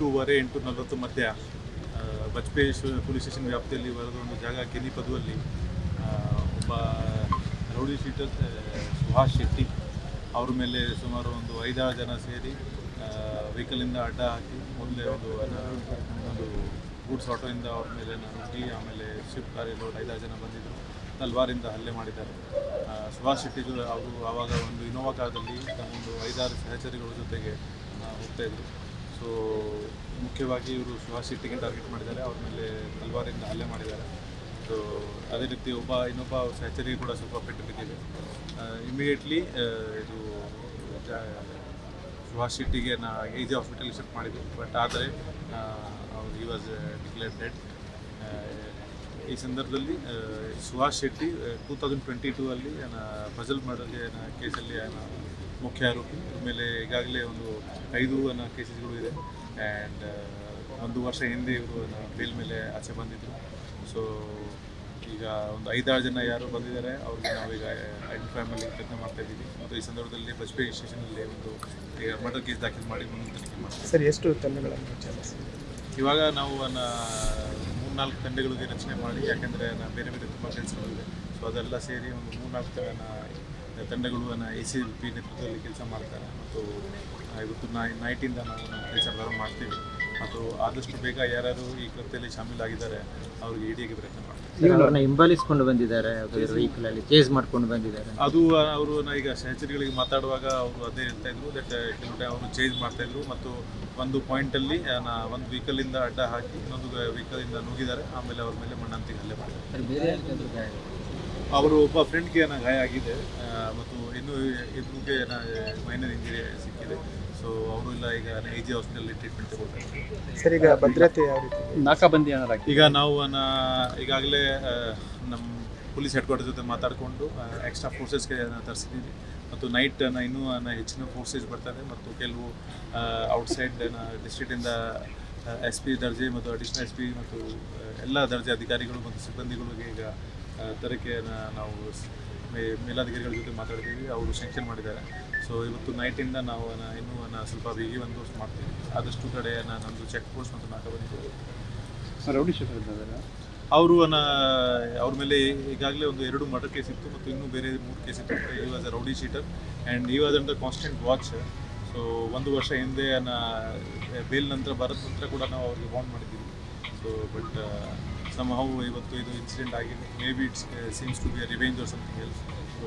ಎಂಟೂವರೆ ಎಂಟು ನಲವತ್ತು ಮಧ್ಯ ಶು- ಪೊಲೀಸ್ ಸ್ಟೇಷನ್ ವ್ಯಾಪ್ತಿಯಲ್ಲಿ ಬರೆದ ಒಂದು ಜಾಗ ಕೆನಿಪದುವಲ್ಲಿ ಒಬ್ಬ ರೌಡಿ ಶೀಟರ್ ಸುಹಾಸ್ ಶೆಟ್ಟಿ ಅವ್ರ ಮೇಲೆ ಸುಮಾರು ಒಂದು ಐದಾರು ಜನ ಸೇರಿ ವೆಹಿಕಲಿಂದ ಅಡ್ಡ ಹಾಕಿ ಮೊದಲೇ ಒಂದು ಒಂದು ಗೂಡ್ಸ್ ಆಟೋಯಿಂದ ಅವ್ರ ಮೇಲೆ ನುಗ್ಗಿ ಆಮೇಲೆ ಶಿಫ್ಟ್ ಕಾರಲ್ಲಿ ಒಂದು ಐದಾರು ಜನ ಬಂದಿದ್ದರು ತಲ್ವಾರಿಂದ ಹಲ್ಲೆ ಮಾಡಿದ್ದಾರೆ. ಸುಭಾಷ್ ಶೆಟ್ಟಿಗಳು ಅವರು ಆವಾಗ ಒಂದು ಇನೋವಾ ಕಾಲದಲ್ಲಿ ಒಂದು ಐದಾರು ಸಹಚರಿಗಳ ಜೊತೆಗೆ ಹೋಗ್ತಾಯಿದ್ರು ಸೊ ಮುಖ್ಯವಾಗಿ ಇವರು ಸುಭಾಷ್ ಶೆಟ್ಟಿಗೆ ಟಾರ್ಗೆಟ್ ಮಾಡಿದ್ದಾರೆ. ಅವ್ರ ಮೇಲೆ ತಲ್ವಾರಿಂದ ಹಲ್ಲೆ ಮಾಡಿದ್ದಾರೆ. ಸೊ ಅದೇ ರೀತಿ ಒಬ್ಬ ಇನ್ನೊಬ್ಬ ಸಹಚರಿಗೆ ಕೂಡ ಸ್ವಲ್ಪ ಪೆಟ್ಟು ಬಿದ್ದಿದೆ. ಇಮಿಡಿಯೇಟ್ಲಿ ಇದು ಸುಹಾಸ್ ಸುಭಾಷ್ ಶೆಟ್ಟಿಗೆ ನಾ ಎ ಹಾಸ್ಪಿಟಲ್ ಶಿಫ್ಟ್ ಮಾಡಿದ್ವಿ ಬಟ್ ಆದರೆ ಅವ್ರು ಈ ವಾಸ್ ಡಿಕ್ಲೇರ್ ಡೆಡ್ ಈ ಸಂದರ್ಭದಲ್ಲಿ Subhash Suhas Shetty two thousand twenty two ಅಲ್ಲಿ ಫಜಲ್ ಮರ್ಡರ್ಗೆ ಕೇಸಲ್ಲಿ ಮುಖ್ಯ ಆರೋಪಿ. ಆಮೇಲೆ ಮೇಲೆ ಈಗಾಗಲೇ ಒಂದು ಐದು ಅನ್ನ ಕೇಸಸ್ಗಳು ಇದೆ. ಆ್ಯಂಡ್ ಒಂದು ವರ್ಷ ಹಿಂದೆ ಇವರು ಬೇಲ್ ಮೇಲೆ ಆಚೆ ಬಂದಿದ್ದರು ಸೊ ಈಗ ಒಂದು ಐದಾರು ಜನ ಯಾರು ಬಂದಿದ್ದಾರೆ. ಅವ್ರಿಗೆ ನಾವೀಗ ಐಡೆಂಟಿಫೈ ಮಾಡಲಿಕ್ಕೆ ಪ್ರಯತ್ನ ಮಾಡ್ತಾ ಇದ್ದೀವಿ. ಮತ್ತು ಈ ಸಂದರ್ಭದಲ್ಲಿ ಬಜ್ಪೇಯಿ ಸ್ಟೇಷನಲ್ಲಿ ಒಂದು ಈಗ ಮರ್ಡರ್ ಕೇಸ್ ದಾಖಲು ಮಾಡಿ ಮುಂದಿನ ತನಿಖೆ ಮಾಡ್ತೀವಿ. ಸರ್ ಎಷ್ಟು ತಂಡಗಳನ್ನು ಇವಾಗ ನಾವು ಅನ್ನ ಮೂರ್ನಾಲ್ಕು ತಂಡಗಳಿಗೆ ರಚನೆ ಮಾಡಿ ಯಾಕೆಂದರೆ ನಾನು ಬೇರೆ ಬೇರೆ ತುಂಬ ಕೆಲಸಗಳಿದೆ. ಸೊ ಅದೆಲ್ಲ ಸೇರಿ ಒಂದು ಮೂರ್ನಾಲ್ಕು ತರನ ತಂಡಗಳು ಅನ್ನ ಎ ಸಿ ಪಿ ನೇತೃತ್ವದಲ್ಲಿ ಕೆಲಸ ಮಾಡ್ತಾರೆ. ಮತ್ತು ಇವತ್ತು ನೈ ನೈಟಿಂದ ನಾವು ನಮ್ಮ ಕೆಲಸ ಪ್ರಾರಂಭ ಮಾಡ್ತೀವಿ. ಮತ್ತು ಆದಷ್ಟು ಬೇಗ ಯಾರ್ಯಾರು ಈ ಕೃತ್ಯದಲ್ಲಿ ಶಾಮೀಲಾಗಿದ್ದಾರೆ ಅವ್ರಿಗೆ ಇಡಿಯಾಗಿ ಪ್ರಯತ್ನ ಮಾಡ್ತಾರೆ ಅವ್ರನ್ನ ಹಿಂಬಾಲಿಸ್ಕೊಂಡು ಬಂದಿದ್ದಾರೆ ವೆಹಿಕಲಲ್ಲಿ ಚೇಸ್ ಮಾಡ್ಕೊಂಡು ಬಂದಿದ್ದಾರೆ. ಅದು ಅವರು ಈಗ ಸಹಚರಿಗಳಿಗೆ ಮಾತಾಡುವಾಗ ಅವರು ಅದೇ ಹೇಳ್ತಾ ಇದ್ರು. ದಟ್ ಕೆಲವು ಅವರು ಚೇಂಜ್ ಮಾಡ್ತಾ ಇದ್ರು. ಮತ್ತು ಒಂದು ಪಾಯಿಂಟಲ್ಲಿ ನಾ ಒಂದು ವೆಹಿಕಲಿಂದ ಅಡ್ಡ ಹಾಕಿ ಇನ್ನೊಂದು ವೆಹಿಕಲಿಂದ ನುಗ್ಗಿದ್ದಾರೆ. ಆಮೇಲೆ ಅವ್ರ ಮೇಲೆ ಮಣ್ಣಂತಿಗೆ ಹಲ್ಲೆ ಮಾಡಿದ್ದಾರೆ. ಅವರು ಒಬ್ಬ ಫ್ರೆಂಡ್ಗೆ ಏನೋ ಗಾಯ ಆಗಿದೆ ಮತ್ತು ಇನ್ನೂ ಇಬ್ಬರಿಗೆ ಏನ ಮೈನರ್ ಇಂಜುರಿ ಸಿಕ್ಕಿದೆ. ಸೊ ಅವರು ಇಲ್ಲ ಈಗ ಎ ಜಿ ಹಾಸ್ಪಿಟಲ್ ಟ್ರೀಟ್ಮೆಂಟ್ ತಗೊಳ್ತಾರೆ ಸರ್ ಈಗ ಭದ್ರತೆ ಯಾವ ರೀತಿ? ಇದೆ? ನಾಕಾಬಂದಿ ಈಗ ನಾವು ಅನ್ನ ಈಗಾಗಲೇ ನಮ್ಮ ಪೊಲೀಸ್ ಹೆಡ್ ಕ್ವಾರ್ಟರ್ ಜೊತೆ ಮಾತಾಡಿಕೊಂಡು ಎಕ್ಸ್ಟ್ರಾ ಫೋರ್ಸಸ್ಗೆ ತರಿಸಿದ್ದೀವಿ. ಮತ್ತು ನೈಟ್ ಇನ್ನೂ ಅನ್ನ ಹೆಚ್ಚಿನ ಫೋರ್ಸಸ್ ಬರ್ತಾರೆ ಮತ್ತು ಕೆಲವು ಔಟ್ಸೈಡ್ ಡಿಸ್ಟ್ರಿಕ್ಟಿಂದ ಎಸ್ ಪಿ ದರ್ಜೆ ಮತ್ತು ಅಡಿಷನಲ್ ಎಸ್ ಪಿ ಮತ್ತು ಎಲ್ಲ ದರ್ಜೆ ಅಧಿಕಾರಿಗಳು ಮತ್ತು ಸಿಬ್ಬಂದಿಗಳಿಗೆ ಈಗ ತರಕ್ಕೆ ನಾವು ಮೇಲಾಧಿಕಾರಿಗಳ ಜೊತೆ ಮಾತಾಡ್ತೀವಿ ಅವರು ಸ್ಯಾಂಕ್ಷನ್ ಮಾಡಿದ್ದಾರೆ. ಸೊ ಇವತ್ತು ನೈಟಿಂದ ನಾವು ಇನ್ನೂ ಅನ್ನ ಸ್ವಲ್ಪ ಬಿಗಿ ಒಂದು ಮಾಡ್ತೀವಿ. ಆದಷ್ಟು ಕಡೆ ನಾನು ನಮ್ಮದು ಚೆಕ್ ಪೋಸ್ಟ್ ಮತ್ತು ನಾಟ ರೌಡಿ ಶೀಟರ್ ಇದ್ದಾರೆ ಅವರು ಅವ್ರ ಮೇಲೆ ಈಗಾಗಲೇ ಒಂದು ಎರಡು ಮರ್ಡರ್ ಕೇಸ್ ಇತ್ತು ಮತ್ತು ಇನ್ನೂ ಬೇರೆ ಮೂರು ಕೇಸ್ ಇತ್ತು. He was a rowdy sheeter and he was under constant watch so ಒಂದು ವರ್ಷ ಹಿಂದೆ ಬೇಲ್ ನಂತರ ಭಾರತ ನಂತರ ಕೂಡ ನಾವು ಅವ್ರಿಗೆ ಬಾಂಡ್ ಮಾಡಿದ್ದೀವಿ. ಸೊ ಬಟ್ ಸಮ್ ಹೌ ಇವತ್ತು ಇದು ಇನ್ಸಿಡೆಂಟ್ ಆಗಿದೆ. Maybe it's seems to be revenge or something else so